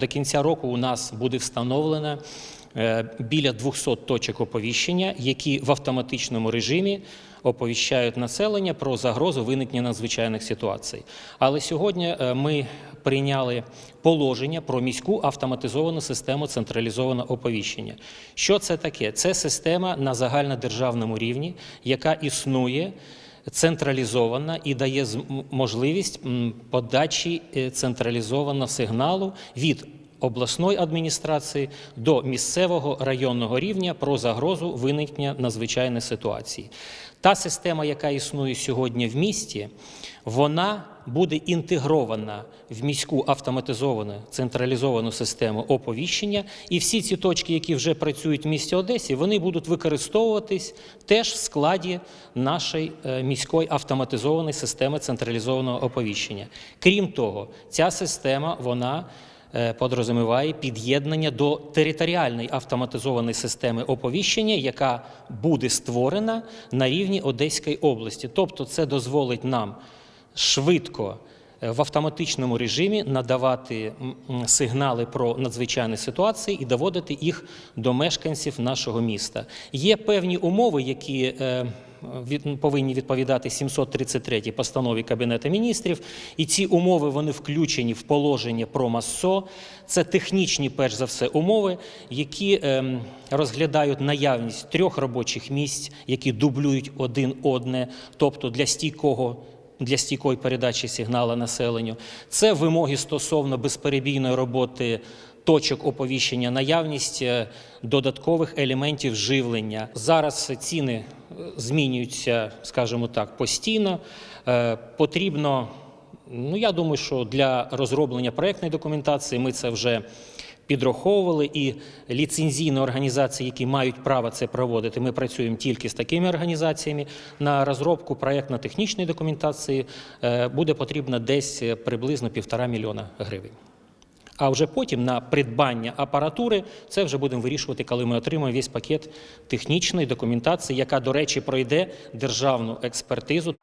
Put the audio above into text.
До кінця року у нас буде встановлено е, біля 200 точок оповіщення, які в автоматичному режимі оповіщають населення про загрозу виникнення надзвичайних ситуацій. Але сьогодні е, ми прийняли положення про міську автоматизовану систему централізованого оповіщення. Що це таке? Це система на загальнодержавному рівні, яка існує централізована і дає можливість подачі е, централізованого сигналу від обласної адміністрації до місцевого районного рівня про загрозу виникнення надзвичайної ситуації. Та система, яка існує сьогодні в місті, вона буде інтегрована в міську автоматизовану централізовану систему оповіщення, і всі ці точки, які вже працюють в місті Одесі, вони будуть використовуватись теж в складі нашої е, міської автоматизованої системи централізованого оповіщення. Крім того, ця система вона подрозуміває під'єднання до територіальної автоматизованої системи оповіщення, яка буде створена на рівні Одеської області. Тобто, це дозволить нам швидко е, в автоматичному режимі надавати сигнали про надзвичайні ситуації і доводити їх до мешканців нашого міста. Є певні умови, які е, повинні відповідати 733 постанові Кабінету міністрів, і ці умови вони включені в положення про МАССО. Це технічні, перш за все, умови, які ем, розглядають наявність трьох робочих місць, які дублюють один одне, тобто для стійкого для стійкої передачі сигналу населенню. Це вимоги стосовно безперебійної роботи точок оповіщення, наявність е, додаткових елементів живлення. Зараз ціни е, змінюються, скажімо так, постійно. Е, Потрібно, ну я думаю, що для розроблення проектної документації ми це вже підраховували, і ліцензійні організації, які мають право це проводити, ми працюємо тільки з такими організаціями. На розробку проєктно-технічної документації буде потрібно десь приблизно півтора мільйона гривень. А вже потім на придбання апаратури це вже будемо вирішувати, коли ми отримаємо весь пакет технічної документації, яка, до речі, пройде державну експертизу.